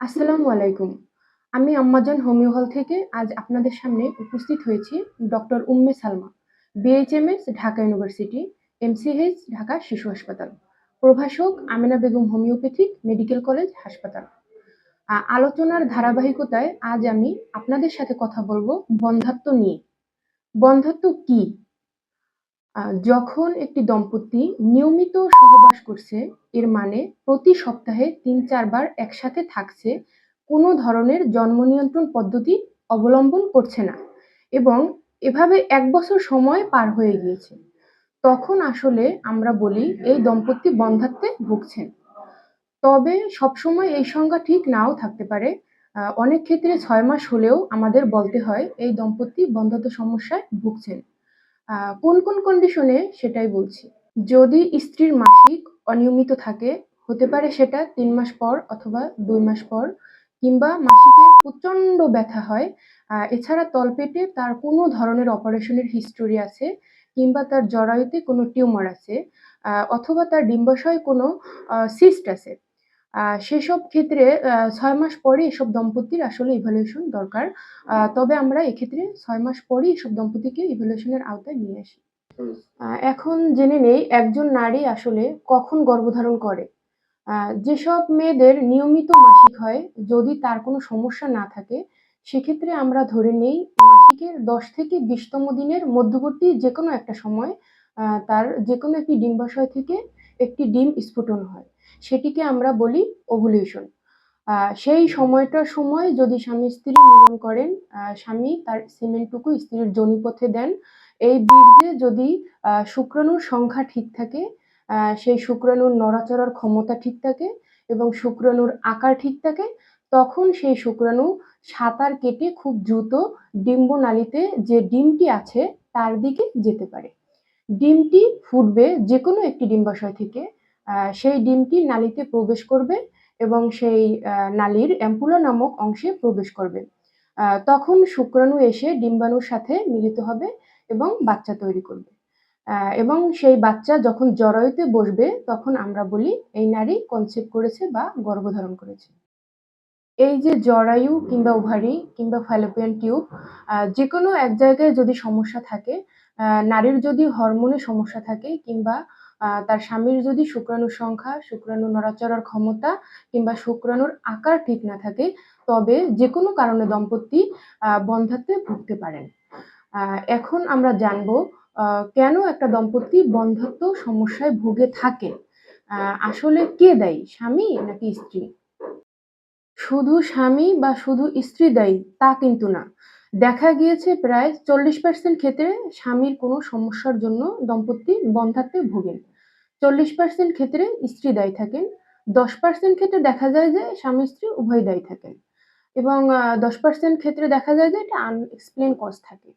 আসসালামু আলাইকুম। আমি আম্মাজান হোমিও হল থেকে আজ আপনাদের সামনে উপস্থিত হয়েছি doctor Umme Salma, BHMS Dhaka university, MCH Dhaka শিশু হাসপাতাল, প্রভাষক Amena Begum homeopathic medical college হাসপাতাল। আলোচনার ধারাবাহিকতায় আজ আমি আপনাদের সাথে কথা বলব বন্ধ্যাত্ব নিয়ে। বন্ধ্যাত্ব কি? যখন একটি দম্পতি নিয়মিত সহবাস করছে, এর মানে প্রতি সপ্তাহে তিন চারবার একসাথে থাকছে, কোনো ধরনের জন্ম নিয়ন্ত্রণ পদ্ধতি অবলম্বন করছে না এবং এভাবে এক বছর সময় পার হয়ে গিয়েছে। তখন আসলে আমরা বলি এই দম্পতি বন্ধ্যাত্বে ভুগছেন। তবে সবসময় এই সংজ্ঞা ঠিক নাও থাকতে পারে। অনেক ক্ষেত্রে ছয় মাস হলেও আমাদের বলতে হয় এই দম্পতি বন্ধ্যাত্ব সমস্যায় ভুগছেন। কোন, কোন কন্ডিশনে সেটাই বলছি। যদি স্ত্রীর মাসিক অনিয়মিত থাকে, হতে পারে সেটা তিন মাস পর অথবা দুই মাস পর কিংবা মাসিকে প্রচণ্ড ব্যথা হয়। এছাড়া তলপেটে তার কোনো ধরনের অপারেশনের হিস্টোরি আছে কিংবা তার জরায়ুতে কোনো টিউমার আছে অথবা তার ডিম্বাশয়ে কোনো সিস্ট আছে। সেসব ক্ষেত্রে ছয় মাস পরে এসব দম্পতির আসলে ইভ্যালুয়েশন দরকার। তবে আমরা এক্ষেত্রে ছয় মাস পরেই এসব দম্পতিকে ইভ্যালুয়েশনের আওতায় নিয়ে আসি। এখন জেনে নেই একজন নারী আসলে কখন গর্ভধারণ করে। যেসব মেয়েদের নিয়মিত মাসিক হয়, যদি তার কোনো সমস্যা না থাকে, সেক্ষেত্রে আমরা ধরে নেই মাসিকের ১০ থেকে বিশতম দিনের মধ্যবর্তী যেকোনো একটা সময় তার যে কোনো একটি ডিম্বাশয় থেকে একটি ডিম স্ফুটন হয়। সেটিকে আমরা বলি ওভুলেশন। সেই সময়টার সময় যদি স্বামী-স্ত্রী মিলন করেন, স্বামী তার সিমেন্টটুকু স্ত্রীর যোনিপথে দেন। এই বীর্যে যদি শুক্রাণুর সংখ্যা ঠিক থাকে, সেই শুক্রাণুর নড়াচড়ার ক্ষমতা ঠিক থাকে এবং শুক্রাণুর আকার ঠিক থাকে, তখন সেই শুক্রাণু সাঁতার কেটে খুব দ্রুত ডিম্বনালীতে যে ডিমটি আছে তার দিকে যেতে পারে। ডিমটি ফুটবে যেকোনো একটি ডিম্বাশয় থেকে। সেই ডিমটি নালীতে প্রবেশ করবে এবং সেই নালীর অ্যাম্পুলা নামক অংশে প্রবেশ করবে। তখন শুক্রাণু এসে ডিম্বাণুর সাথে মিলিত হবে এবং বাচ্চা তৈরি করবে। এবং সেই বাচ্চা যখন জরায়ুতে বসবে তখন আমরা বলি এই নারী কনসেপ্ট করেছে বা গর্ভধারণ করেছে। এই যে জরায়ু কিংবা ওভারি কিংবা ফ্যালোপিয়ান টিউব আ যেকোনো এক জায়গায় যদি সমস্যা থাকে, নারীর যদি হরমোনে সমস্যা থাকে কিংবা তার স্বামীর যদি শুক্রাণুর সংখ্যা, শুক্রাণু নড়াচড়ার ক্ষমতা কিংবা শুক্রাণুর আকার ঠিক না থাকে, তবে যে কোনো কারণে দম্পতি আ বন্ধ্যাত্বে ভুগতে পারেন। এখন আমরা জানব কেন একটা দম্পতি বন্ধ্যাত্ব সমস্যায় ভুগে থাকে? আসলে কে দায়ী? স্বামী নাকি স্ত্রী? শুধু স্বামী বা শুধু স্ত্রী দায়ী তা কিন্তু না। দেখা গিয়েছে প্রায় ৪০% ক্ষেত্রে স্বামীর কোনো সমস্যার জন্য দম্পতি বন্ধ্যাত্বে ভোগেন। ৪০% ক্ষেত্রে স্ত্রী দায়ী থাকেন। ১০% ক্ষেত্রে দেখা যায় যে স্বামী-স্ত্রী উভয় দায়ী থাকেন এবং আ ১০% ক্ষেত্রে দেখা যায় যে এটা আনএক্সপ্লেন কজ থাকে।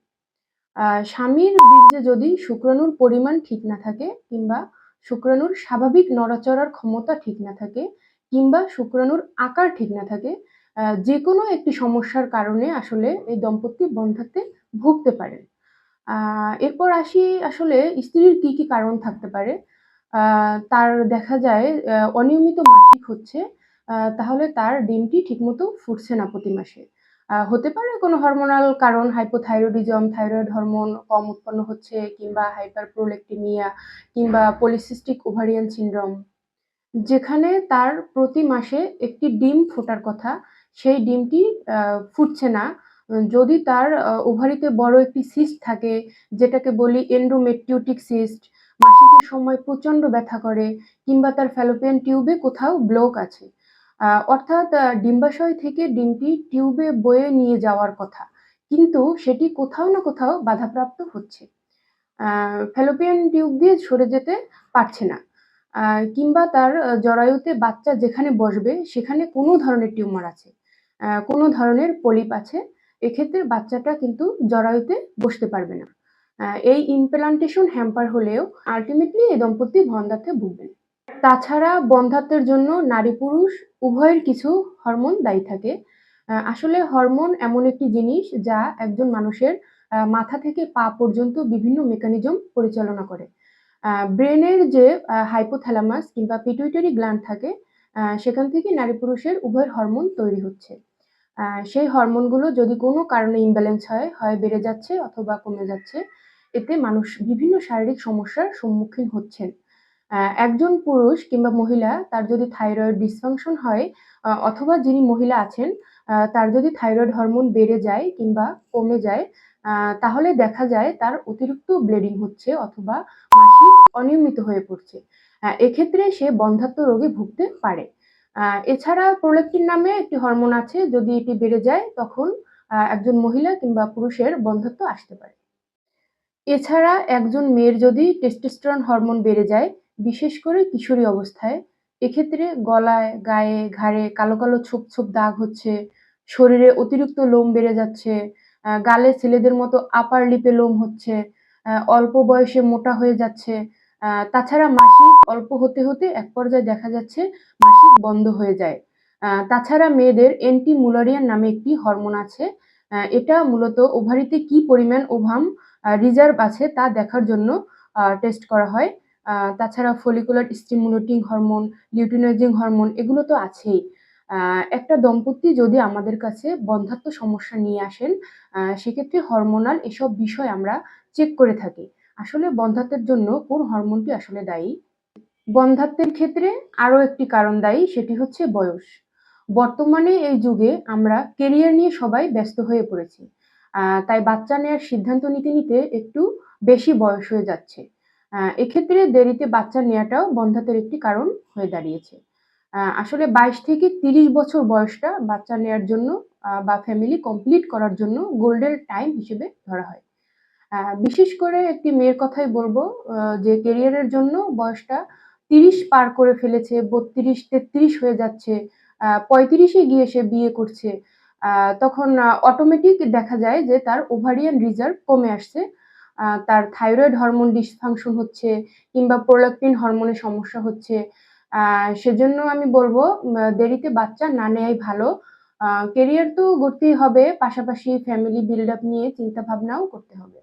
স্বামীর বীর্যে যদি শুক্রাণুর পরিমাণ ঠিক না থাকে কিংবা শুক্রাণুর স্বাভাবিক নড়াচড়ার ক্ষমতা ঠিক না থাকে কিংবা শুক্রাণুর আকার ঠিক না থাকে, আ যেকোনো একটি সমস্যার কারণে আসলে এই দম্পতি বন্ধ্যাত্বে ভুগতে পারেন। এরপর আসি আসলে স্ত্রীর কি, কি কারণ থাকতে পারে? তার দেখা যায় অনিয়মিত মাসিক হচ্ছে, তাহলে তার ডিমটি ঠিকমতো ফুটছে না প্রতি মাসে। হতে পারে কোনো হরমোনাল কারণ হাইপোথাইরয়েডিজম, থাইরয়েড হরমোন কম উৎপন্ন হচ্ছে কিংবা হাইপারপ্রোলেক্টিমিয়া কিংবা পলিসিস্টিক ওভারিয়ান সিনড্রোম। যেখানে তার প্রতি মাসে একটি ডিম ফোটার কথা, সেই ডিমটি ফুটছে না। যদি তার ওভারিতে বড় একটি সিস্ট থাকে, যেটাকে বলি এন্ডোমেট্রিওটিক সিস্ট, মাসিকের সময় প্রচণ্ড ব্যথা করে কিংবা তার ফ্যালোপিয়ান টিউবে কোথাও ব্লক আছে। অর্থাৎ ডিম্বাশয় থেকে ডিমটি টিউবে বয়ে নিয়ে যাওয়ার কথা। কিন্তু সেটি কোথাও না কোথাও বাধাপ্রাপ্ত হচ্ছে। ফ্যালোপিয়ান টিউব দিয়ে সরে যেতে পারছে না। কিংবা তার জরায়ুতে বাচ্চা যেখানে বসবে সেখানে কোনো ধরনের টিউমার আছে, কোনো ধরনের পলিপ আছে। এক্ষেত্রে বাচ্চাটা কিন্তু জরায়ুতে বসতে পারবে না। এই ইমপ্লান্টেশন হ্যাম্পার হলেও আল্টিমেটলি এই দম্পতি বন্ধ্যাত্বে ভুগবেন। তাছাড়া বন্ধ্যাত্বের জন্য নারী-পুরুষ উভয়ের কিছু হরমোন দায়ী থাকে। আসলে হরমোন এমন একটি জিনিস যা একজন মানুষের মাথা থেকে পা পর্যন্ত বিভিন্ন মেকানিজম পরিচালনা করে। ব্রেনের যে হাইপোথ্যালামাস কিংবা পিটুইটারি গ্ল্যান্ড থাকে, সেখান থেকে নারী পুরুষের উভয়ের হরমোন তৈরি হচ্ছে। সেই হরমোনগুলো যদি কোনো কারণে imbalance হয়, হয় বেড়ে যাচ্ছে অথবা কমে যাচ্ছে, এতে মানুষ বিভিন্ন শারীরিক সমস্যার সম্মুখীন হচ্ছেন। একজন পুরুষ কিংবা মহিলা তার যদি থাইরয়েড dysfunction হয় অথবা যিনি মহিলা আছেন তার যদি থাইরয়েড হরমোন বেড়ে যায় কিংবা কমে যায় তাহলে দেখা যায় তার অতিরিক্ত ব্লিডিং হচ্ছে অথবা মাসিক অনিয়মিত হয়ে পড়ছে। এক্ষেত্রে সে বন্ধ্যাত্ব রোগে ভুগতে পারে। এছাড়া প্রোল্যাক্টিন নামে একটি হরমোন আছে যদি এটি বেড়ে যায় তখন একজন মহিলা কিংবা পুরুষের বন্ধ্যাত্ব আসতে পারে। এছাড়া একজন মেয়ের যদি টেস্টোস্টেরন হরমোন বেড়ে যায়, বিশেষ করে কিশোরী অবস্থায়, এক্ষেত্রে গলায়, গায়ে, ঘাড়ে কালো, কালো ছোপ, ছোপ দাগ হচ্ছে, শরীরে অতিরিক্ত লোম বেড়ে যাচ্ছে, গালে ছেলেদের মতো আপার লিপে লোম হচ্ছে, অল্প বয়সে মোটা হয়ে যাচ্ছে। তাছাড়া মাসিক অল্প হতে, হতে এক পর্যায়ে দেখা যাচ্ছে মাসিক বন্ধ হয়ে যায়। তাছাড়া মেয়েদের এন্টি মুলারিয়ান নামে একটি হরমোন আছে। এটা মূলত ওভারিতে কি পরিমাণ ওভাম রিজার্ভ আছে তা দেখার জন্য টেস্ট করা হয়। তাছাড়া follicular stimulating hormone, luteinizing hormone এগুলো তো আছেই। একটা দম্পতি যদি আমাদের কাছে বন্ধ্যাত্ব সমস্যা নিয়ে আসেন, সেক্ষেত্রে হরমোনাল এসব বিষয় আমরা চেক করে থাকি। আসলে বন্ধ্যাত্বের জন্য কোন হরমোনটি আসলে দায়ী? বন্ধ্যাত্বের ক্ষেত্রে আরও একটি কারণ দায়ী সেটি হচ্ছে বয়স। বর্তমানে এই যুগে আমরা কেরিয়ার নিয়ে সবাই ব্যস্ত হয়ে পড়েছি। তাই বাচ্চা নেওয়ার সিদ্ধান্ত নিতে, নিতে একটু বেশি বয়স হয়ে যাচ্ছে। এক্ষেত্রে দেরিতে বাচ্চা নেওয়াটাও বন্ধ্যাত্বের একটি কারণ হয়ে দাঁড়িয়েছে। আসলে ২২ থেকে ৩০ বছর বয়সটা বাচ্চা নেয়ার জন্য বা ফ্যামিলি কমপ্লিট করার জন্য গোল্ডেন টাইম হিসেবে ধরা হয়। বিশেষ করে একটি মেয়ের কথাই বলব যে কেরিয়ারের জন্য বয়সটা ৩০ পার করে ফেলেছে, ৩২-৩৩ হয়ে যাচ্ছে, আ ৩৫ এ গিয়ে সে বিয়ে করছে। তখন অটোমেটিক দেখা যায় যে তার ওভারিয়ান রিজার্ভ কমে আসছে। তার থাইরয়েড হরমোন ডিসফাংশন হচ্ছে কিংবা প্রোল্যাক্টিন হরমোনের সমস্যা হচ্ছে। সেজন্য আমি বলব দেরিতে বাচ্চা না নেয়াই ভালো। কেরিয়ার তো গড়তেই হবে, পাশাপাশি ফ্যামিলি বিল্ড আপ নিয়ে চিন্তা ভাবনাও করতে হবে।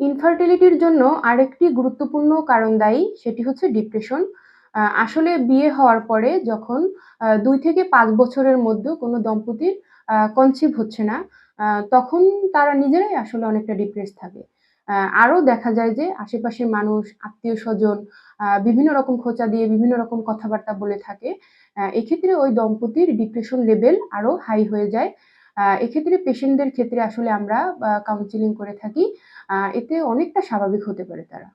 ইনফার্টিলিটির জন্য আরেকটি গুরুত্বপূর্ণ কারণ দায়ী সেটি হচ্ছে ডিপ্রেশন। আসলে বিয়ে হওয়ার পরে যখন দুই থেকে পাঁচ বছরের মধ্যে কোনো দম্পতির কনসিভ হচ্ছে না, তখন তারা নিজেরাই আসলে অনেকটা ডিপ্রেস থাকে। আরও দেখা যায় যে আশেপাশের মানুষ, আত্মীয় স্বজন বিভিন্ন রকম খোঁচা দিয়ে বিভিন্ন রকম কথাবার্তা বলে থাকে। এক্ষেত্রে ওই দম্পতির ডিপ্রেশন লেভেল আরও হাই হয়ে যায়। এক্ষেত্রে পেশেন্টদের ক্ষেত্রে আসলে আমরা কাউন্সেলিং করে থাকি। এতে অনেকটা স্বাভাবিক হতে পারে তারা।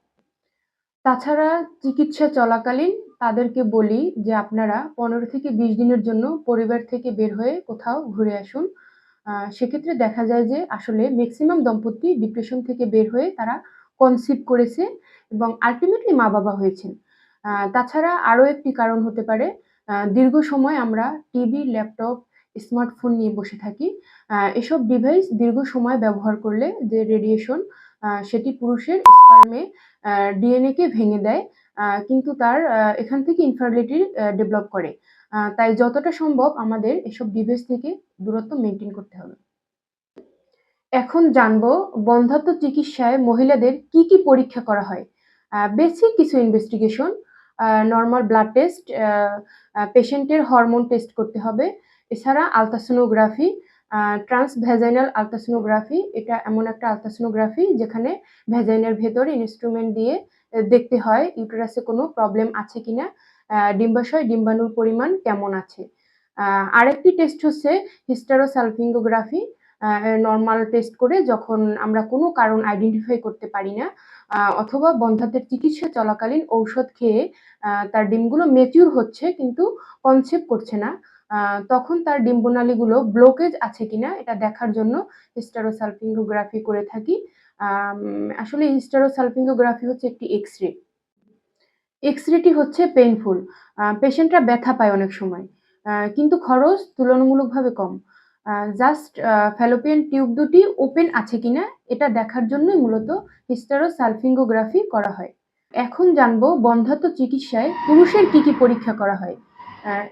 তাছাড়া চিকিৎসা চলাকালীন তাদেরকে বলি যে আপনারা ১৫ থেকে ২০ দিনের জন্য পরিবার থেকে বের হয়ে কোথাও ঘুরে আসুন। সেক্ষেত্রে দেখা যায় যে আসলে ম্যাক্সিমাম দম্পতি ডিপ্রেশন থেকে বের হয়ে তারা কনসিভ করেছে এবং আল্টিমেটলি মা-বাবা হয়েছেন। তাছাড়া আরও একটি কারণ হতে পারে দীর্ঘ সময় আমরা টিভি, ল্যাপটপ, স্মার্টফোন নিয়ে বসে থাকি। এসব ডিভাইস দীর্ঘ সময় ব্যবহার করলে যে রেডিয়েশন সেটি পুরুষের স্পার্মে আ ডিএনএ কে ভেঙে দেয়। কিন্তু তার এখান থেকে ইনফার্টিলিটি ডেভেলপ করে। তাই যতটা সম্ভব আমাদের এসব ডিভাইস থেকে দূরত্ব মেনটেন করতে হবে। এখন জানব বন্ধ্যাত্ব চিকিৎসায় মহিলাদের কি, কি পরীক্ষা করা হয়? বেসিক কিছু ইনভেস্টিগেশন, নরমাল ব্লাড টেস্ট, পেশেন্টের হরমোন টেস্ট করতে হবে। এছাড়া আল্ট্রাসোনোগ্রাফি, আ ট্রান্সভ্যাজাইনাল আল্ট্রাসোনোগ্রাফি এটা এমন একটা আলট্রাসোনোগ্রাফি যেখানে ভ্যাজাইনার ভেতরে ইন্সট্রুমেন্ট দিয়ে দেখতে হয় ইউটেরাসে কোনো প্রবলেম আছে কিনা, ডিম্বাশয় ডিম্বাণুর পরিমাণ কেমন আছে। আরেকটি টেস্ট হচ্ছে হিস্টেরোসালপিঙ্গোগ্রাফি। আ নরমাল টেস্ট করে যখন আমরা কোনো কারণ আইডেন্টিফাই করতে পারি না অথবা বন্ধ্যাত্বের চিকিৎসা চলাকালীন ঔষধ খেয়ে তার ডিমগুলো ম্যাচিউর হচ্ছে কিন্তু কনসেপ্ট করছে না। তখন তার ডিম্বনালীগুলো ব্লকেজ আছে কিনা এটা দেখার জন্য হিস্টেরোসালপিঙ্গোগ্রাফি করে থাকি। আসলে হিস্টেরোসালপিঙ্গোগ্রাফি হচ্ছে একটি এক্স-রে। এক্স-রেটি হচ্ছে পেইনফুল। পেশেন্টরা ব্যথা পায় অনেক সময়। কিন্তু খরচ তুলনামূলকভাবে কম। জাস্ট ফ্যালোপিয়ান টিউব দুটি ওপেন আছে কিনা এটা দেখার জন্যই মূলত হিস্টেরোসালপিঙ্গোগ্রাফি করা হয়। এখন জানব বন্ধ্যাত্ব চিকিৎসায় পুরুষের কি, কি পরীক্ষা করা হয়?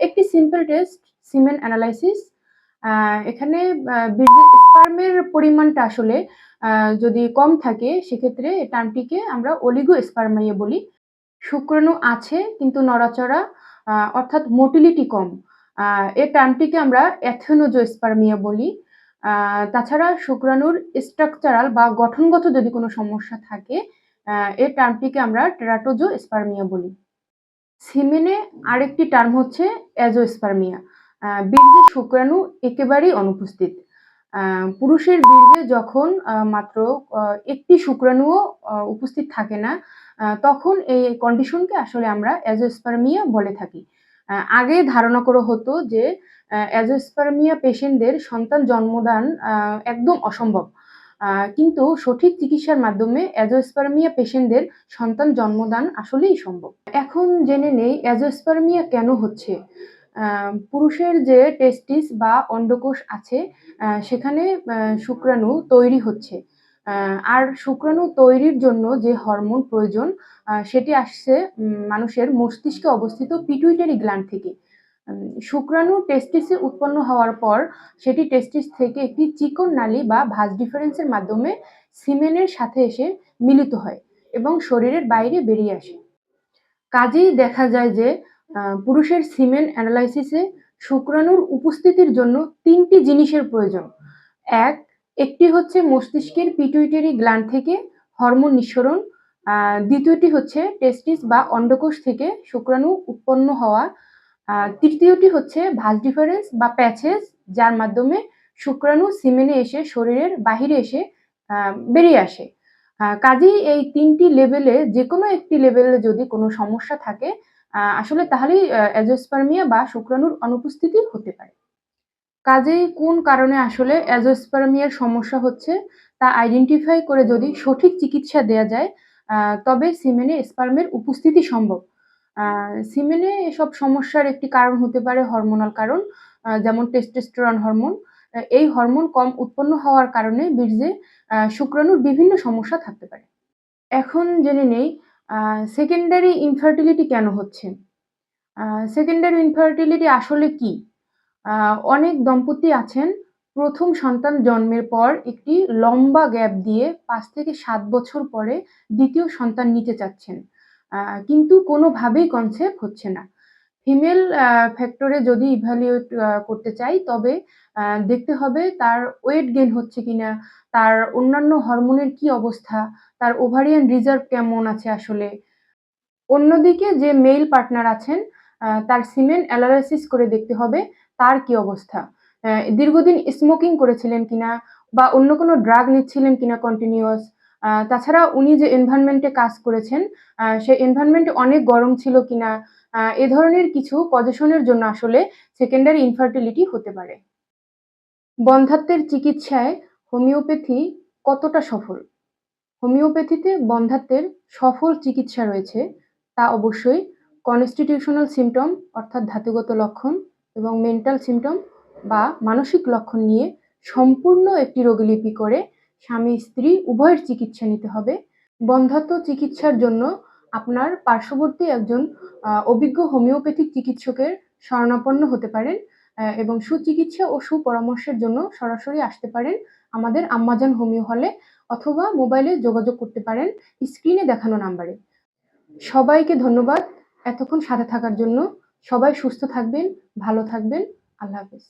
একটি সিম্পল টেস্ট সিমেন অ্যানালাইসিস। এখানে স্পার্মের পরিমাণটা আসলে যদি কম থাকে, সেক্ষেত্রে টার্মটিকে আমরা অলিগোস্পার্মিয়া বলি। শুক্রাণু আছে, কিন্তু নড়াচড়া অর্থাৎ মোটিলিটি কম এই টার্মটিকে আমরা অ্যাথেনোজো স্পার্মিয়া বলি তাছাড়া শুক্রাণুর স্ট্রাকচারাল বা গঠনগত যদি কোনো সমস্যা থাকে এই টার্মটিকে আমরা টেরাটোজো স্পার্মিয়া বলি সিমেনে আরেকটি টার্ম হচ্ছে অ্যাজোস্পার্মিয়া আহ, বীর্যে শুক্রাণু একেবারেই অনুপস্থিত। পুরুষের বীর্যে যখন মাত্র একটি শুক্রাণুও উপস্থিত থাকে না তখন এই কন্ডিশনকে আসলে আমরা অ্যাজোস্পার্মিয়া বলে থাকি। আগে ধারণা করা হতো যে অ্যাজোস্পার্মিয়া পেশেন্টদের সন্তান জন্মদান একদম অসম্ভব। কিন্তু সঠিক চিকিৎসার মাধ্যমে অ্যাজোস্পার্মিয়া পেশেন্টদের সন্তান জন্মদান আসলেই সম্ভব। এখন জেনে নেই অ্যাজোস্পার্মিয়া কেন হচ্ছে। পুরুষের যে টেস্টিস বা অন্ডকোষ আছে সেখানে শুক্রাণু তৈরি হচ্ছে। আর শুক্রাণু তৈরির জন্য যে হরমোন প্রয়োজন সেটি আসছে মানুষের মস্তিষ্কে অবস্থিত পিটুইটারি গ্ল্যান্ড থেকে। শুক্রাণু টেস্টিসে উৎপন্ন হওয়ার পর সেটি টেস্টিস থেকে একটি চিকন নালী বা ভাঁজ ডিফারেন্সের মাধ্যমে সিমেনের সাথে এসে মিলিত হয় এবং শরীরের বাইরে বেরিয়ে আসে। কাজেই দেখা যায় যে পুরুষের সিমেন অ্যানালাইসিসে শুক্রাণুর উপস্থিতির জন্য তিনটি জিনিসের প্রয়োজন। এক, একটি হচ্ছে মস্তিষ্কের পিটুইটারি গ্ল্যান্ড থেকে হরমোন নিঃসরণ। দ্বিতীয়টি হচ্ছে টেস্টিস বা অন্ডকোষ থেকে শুক্রাণু উৎপন্ন হওয়া তৃতীয়টি হচ্ছে ভাঁজ ডিফারেন্স বা প্যাচেস যার মাধ্যমে শুক্রাণু সিমেনে এসে শরীরের বাহিরে এসে বেরিয়ে আসে। কাজেই এই তিনটি লেভেলে যে কোনো একটি লেভেলে যদি কোনো সমস্যা থাকে আসলে তাহলেই অ্যাজোস্পার্মিয়া বা শুক্রাণুর অনুপস্থিতি হতে পারে। কাজেই কোন কারণে আসলে অ্যাজোস্পার্মিয়ার সমস্যা হচ্ছে, তা আইডেন্টিফাই করে যদি সঠিক চিকিৎসা দেওয়া যায় তবে সিমেনে স্পার্মের উপস্থিতি সম্ভব। সিমেনে এসব সমস্যার একটি কারণ হতে পারে হরমোনাল কারণ যেমন টেস্টোস্টেরন হরমোন এই হরমোন কম উৎপন্ন হওয়ার কারণে বীর্যে শুক্রাণুর বিভিন্ন সমস্যা থাকতে পারে। এখন জেনে নেই সেকেন্ডারি ইনফার্টিলিটি কেন হচ্ছে? সেকেন্ডারি ইনফার্টিলিটি আসলে কি? অনেক দম্পতি আছেন, প্রথম সন্তান জন্মের পর একটি লম্বা গ্যাপ দিয়ে পাঁচ থেকে সাত বছর পরে দ্বিতীয় সন্তান নিতে চাচ্ছেন। কিন্তু কোনোভাবেই কনসেপ্ট হচ্ছে না। ফিমেল ফ্যাক্টরে যদি ইভ্যালুয়েট করতে চাই, তবে দেখতে হবে তার ওয়েট গেন হচ্ছে কিনা, তার অন্যান্য হরমোনের কি অবস্থা, তার ওভারিয়ান রিজার্ভ কেমন আছে আসলে। অন্যদিকে যে মেল পার্টনার আছেন তার সিমেন অ্যানালাইসিস করে দেখতে হবে তার কি অবস্থা। দীর্ঘদিন স্মোকিং করেছিলেন কিনা বা অন্য কোনো ড্রাগ নিচ্ছিলেন কিনা কন্টিনিউয়াস তাছাড়া উনি যে এনভায়রনমেন্টে কাজ করেছেন সেই এনভায়রনমেন্ট অনেক গরম ছিল কিনা এ ধরনের কিছু পজিশনের জন্য আসলে সেকেন্ডারি ইনফার্টিলিটি হতে পারে। বন্ধ্যাত্বের চিকিৎসায় হোমিওপ্যাথি কতটা সফল? হোমিওপ্যাথিতে বন্ধাত্বের সফল চিকিৎসা রয়েছে, তা অবশ্যই কনস্টিটিউশনাল সিমটম অর্থাৎ ধাতুগত লক্ষণ এবং মেন্টাল সিমটম বা মানসিক লক্ষণ নিয়ে সম্পূর্ণ একটি রোগীলিপি করে স্বামী স্ত্রী উভয়ের চিকিৎসা নিতে হবে। বন্ধ্যাত্ব চিকিৎসার জন্য আপনার পার্শ্ববর্তী একজন অভিজ্ঞ হোমিওপ্যাথিক চিকিৎসকের শরণাপন্ন হতে পারেন এবং সুচিকিৎসা ও সুপরামর্শের জন্য সরাসরি আসতে পারেন আমাদের আম্মাজান হোমিও হলে অথবা মোবাইলে যোগাযোগ করতে পারেন স্ক্রিনে দেখানো নাম্বারে। সবাইকে ধন্যবাদ এতক্ষণ সাথে থাকার জন্য। সবাই সুস্থ থাকবেন, ভালো থাকবেন। আল্লাহ হাফেজ।